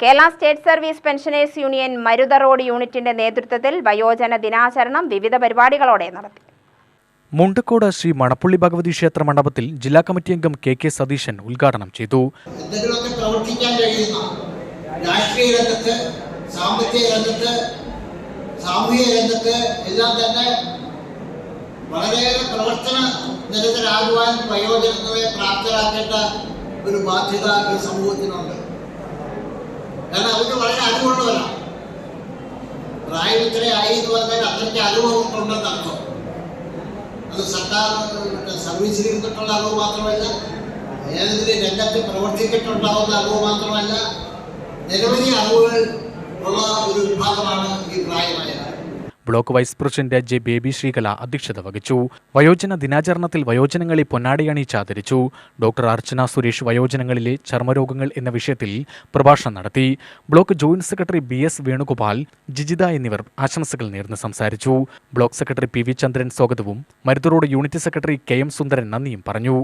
Kerala state service pensioners union Marutha road യൂണിറ്റിന്റെ നേതൃത്വത്തിൽ വയോജന ദിനാചരണം വിവിധ പരിപാടികളോടെ നടത്തി. മുണ്ടക്കോട് ശ്രീ മണപ്പുള്ളി ഭഗവതി ക്ഷേത്ര മണ്ഡപത്തിൽ ജില്ലാ കമ്മിറ്റി അംഗം കെ കെ സതീശൻ ഉദ്ഘാടനം ചെയ്തു. എന്തെങ്കിലുമൊക്കെ പ്രവർത്തിക്കാൻ കഴിയുന്ന രാഷ്ട്രീയ രംഗത്ത് സാമ്പത്തിക രംഗത്ത് സാമൂഹിക രംഗത്ത് എല്ലാം തന്നെ വളരെയേറെ പ്രവർത്തന നിരതരാകുവാൻ വയോജനങ്ങളെ പ്രാപ്തരാക്കേണ്ട ഒരു ബാധ്യത ഈ സമൂഹത്തിനുണ്ട്. കാരണം അവർക്ക് വളരെ അറിവുള്ളവരാണ് പ്രായം ഇത്രയായി എന്ന് പറഞ്ഞാൽ അത്രയ്ക്ക് അനുഭവം ഉണ്ടെന്ന് അർത്ഥം. അത് സർക്കാർ സർവീസിൽ ഇരുന്നിട്ടുള്ള അറിവ് മാത്രമല്ല ഏതെങ്കിലും രംഗത്ത് പ്രവർത്തിച്ചിട്ടുണ്ടാവുന്ന അറിവ് മാത്രമല്ല നിരവധി അറിവുകൾ ഉള്ള ഒരു വിഭാഗമാണ് ഈ block vice president J Baby Sreekala അധ്യക്ഷത വഹിച്ചു. വയോജന ദിനാചരണത്തിൽ വയോജനങ്ങളെ പൊന്നാടിയണിയിച്ച് ആദരിച്ചു. ഡോക്ടർ അർച്ചന സുരേഷ് വയോജനങ്ങളിലെ ചർമ്മരോഗങ്ങൾ എന്ന വിഷയത്തിൽ പ്രഭാഷണം നടത്തി. Block joint secretary B S Venugopal Jijitha എന്നിവർ ആശംസകൾ നേർന്ന് സംസാരിച്ചു. Block secretary P V Chandran സ്വാഗതവും Marutha road unit secretary K M Sundaran നന്ദിയും പറഞ്ഞു.